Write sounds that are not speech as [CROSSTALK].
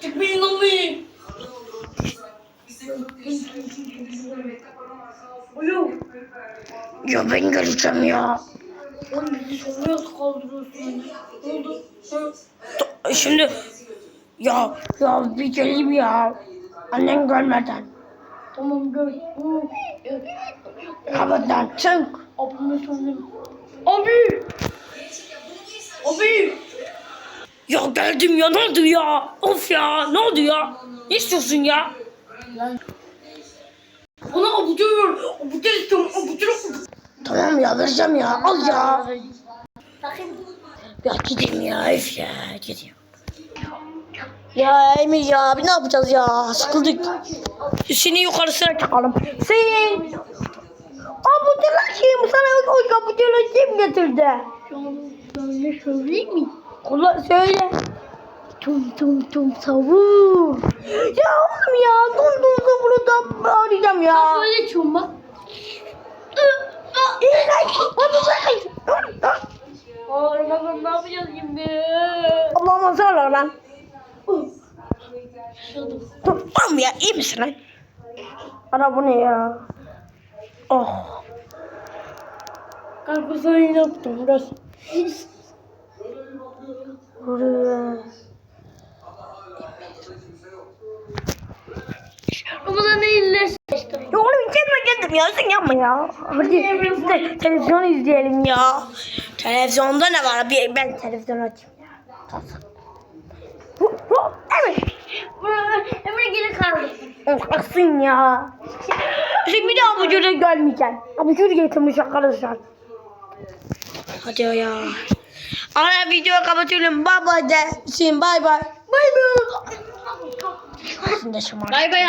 Çıkmayın beni. Alo. Ya ben geleceğim ya. Oğlum bizi soruyor kaldırıyorsun. Ne oldu? Ha? Şimdi ya ya bir geleyim ya. Annen görmeden. Tamam. Hı. Kapıdan çık. Abime söyleyeyim. Abi. Abi. Ya geldim ya ne oldu ya? Of ya ne oldu ya? Ne istiyorsun ya? Bana abucu ver. Abucu istiyorum. Abucu. Tamam ya vereceğim ya al ya. Bakayım. Ya gideyim ya öf ya gideyim. Ya Emir ya abi ne yapacağız ya? Sıkıldık. Seni yukarısına çıkalım. Sen Kapıcılar kim? Sana o kapıcılar kim getirdi? Böyle söyleyeyim mi? Kula söyle. Tum tum tum savur. Ya oğlum ya dur dur dur bunu da arayacağım ya. Böyle lan. Hadi lan. Aa Ramazan ne yapacağız şimdi? Allah'ıma sağlar lan. Yaşadım. Tamam ya iyi misin lan? Ana bu ne ya? Oh. Sana yaptım biraz. Buraya. Eline sıçtım. Ya oğlum gelme geldim ya sen yapma ya. Hadi de televizyon izleyelim ya. Televizyonda ne var? Bir, ben Televizyon açayım hu- Evet. Emre geri kaldı. Aksın ya. [LAUGHS] Şimdi bir daha abucunu görmeyeceksin. Abucunu getirmiş arkadaşlar. Hadi ya. Ana videoyu kapatıyorum. Bye bye de. Bye bye. Şimdi şımar. Bay bay